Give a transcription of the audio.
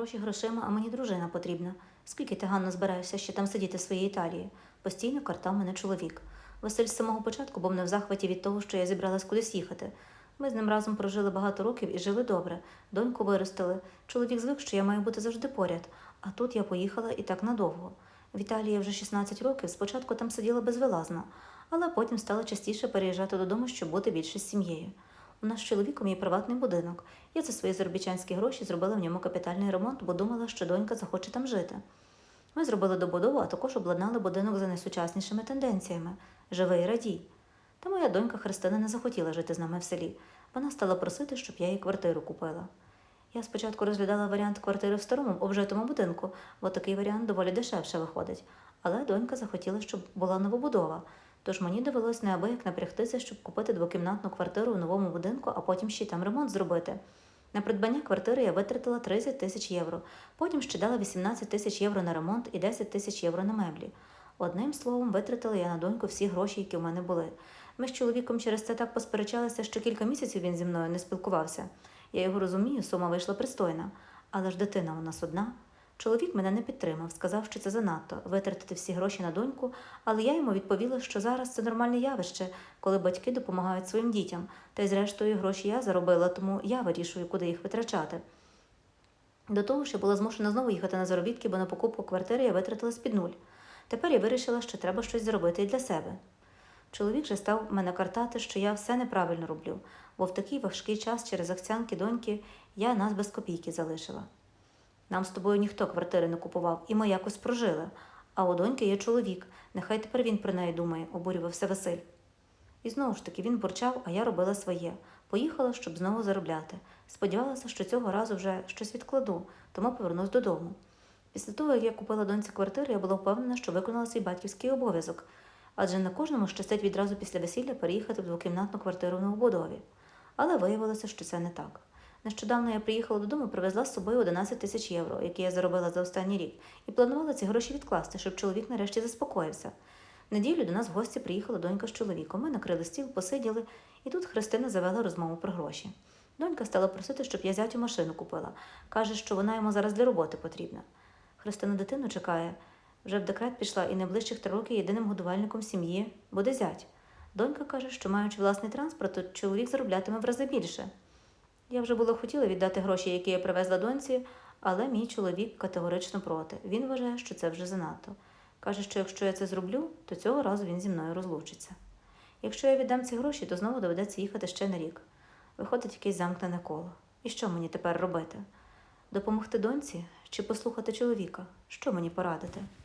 Гроші грошима, а мені дружина потрібна. Скільки ти, Ганно, збираєшся ще там сидіти в своїй Італії? Постійно картав мене чоловік. Василь з самого початку був не в захваті від того, що я зібралась кудись їхати. Ми з ним разом прожили багато років і жили добре. Доньку виростили. Чоловік звик, що я маю бути завжди поряд. А тут я поїхала і так надовго. В Італії вже 16 років, спочатку там сиділа безвилазно, але потім стала частіше переїжджати додому, щоб бути більше з сім'єю. У нас з чоловіком є приватний будинок. Я за свої заробітчанські гроші зробила в ньому капітальний ремонт, бо думала, що донька захоче там жити. Ми зробили добудову, а також обладнали будинок за найсучаснішими тенденціями живий радій. Та моя донька Христина не захотіла жити з нами в селі. Вона стала просити, щоб я їй квартиру купила. Я спочатку розглядала варіант квартири в старому обжитому будинку, бо такий варіант доволі дешевше виходить. Але донька захотіла, щоб була новобудова. Тож мені довелось неабияк напрягтися, щоб купити двокімнатну квартиру в новому будинку, а потім ще й там ремонт зробити. На придбання квартири я витратила 30 тисяч євро, потім ще дала 18 тисяч євро на ремонт і 10 тисяч євро на меблі. Одним словом, витратила я на доньку всі гроші, які в мене були. Ми з чоловіком через це так посперечалися, що кілька місяців він зі мною не спілкувався. Я його розумію, сума вийшла пристойна. Але ж дитина у нас одна. Чоловік мене не підтримав, сказав, що це занадто витратити всі гроші на доньку, але я йому відповіла, що зараз це нормальне явище, коли батьки допомагають своїм дітям. Та й зрештою гроші я заробила, тому я вирішую, куди їх витрачати. До того ж, я була змушена знову їхати на заробітки, бо на покупку квартири я витратила з-під нуль. Тепер я вирішила, що треба щось зробити і для себе. Чоловік же став мене картати, що я все неправильно роблю, бо в такий важкий час через акціанки доньки я нас без копійки залишила. Нам з тобою ніхто квартири не купував, і ми якось прожили. А у доньки є чоловік. Нехай тепер він про неї думає, обурювався Василь. І знову ж таки він бурчав, а я робила своє. Поїхала, щоб знову заробляти. Сподівалася, що цього разу вже щось відкладу, тому повернусь додому. Після того, як я купила доньці квартиру, я була впевнена, що виконала свій батьківський обов'язок, адже на кожному щастить відразу після весілля переїхати в двокімнатну квартиру в новобудові. Але виявилося, що це не так. Нещодавно я приїхала додому, і привезла з собою 11 тисяч євро, які я заробила за останній рік, і планувала ці гроші відкласти, щоб чоловік нарешті заспокоївся. В неділю до нас в гості приїхала донька з чоловіком. Ми накрили стіл, посиділи, і тут Христина завела розмову про гроші. Донька стала просити, щоб я зятю машину купила. Каже, що вона йому зараз для роботи потрібна. Христина дитину чекає. Вже в декрет пішла і найближчих три роки єдиним годувальником сім'ї буде зять. Донька каже, що маючи власний транспорт, то чоловік зароблятиме в рази більше. Я вже було хотіла віддати гроші, які я привезла доньці, але мій чоловік категорично проти. Він вважає, що це вже занадто. Каже, що якщо я це зроблю, то цього разу він зі мною розлучиться. Якщо я віддам ці гроші, то знову доведеться їхати ще на рік. Виходить якесь замкнене коло. І що мені тепер робити? Допомогти доньці чи послухати чоловіка? Що мені порадити?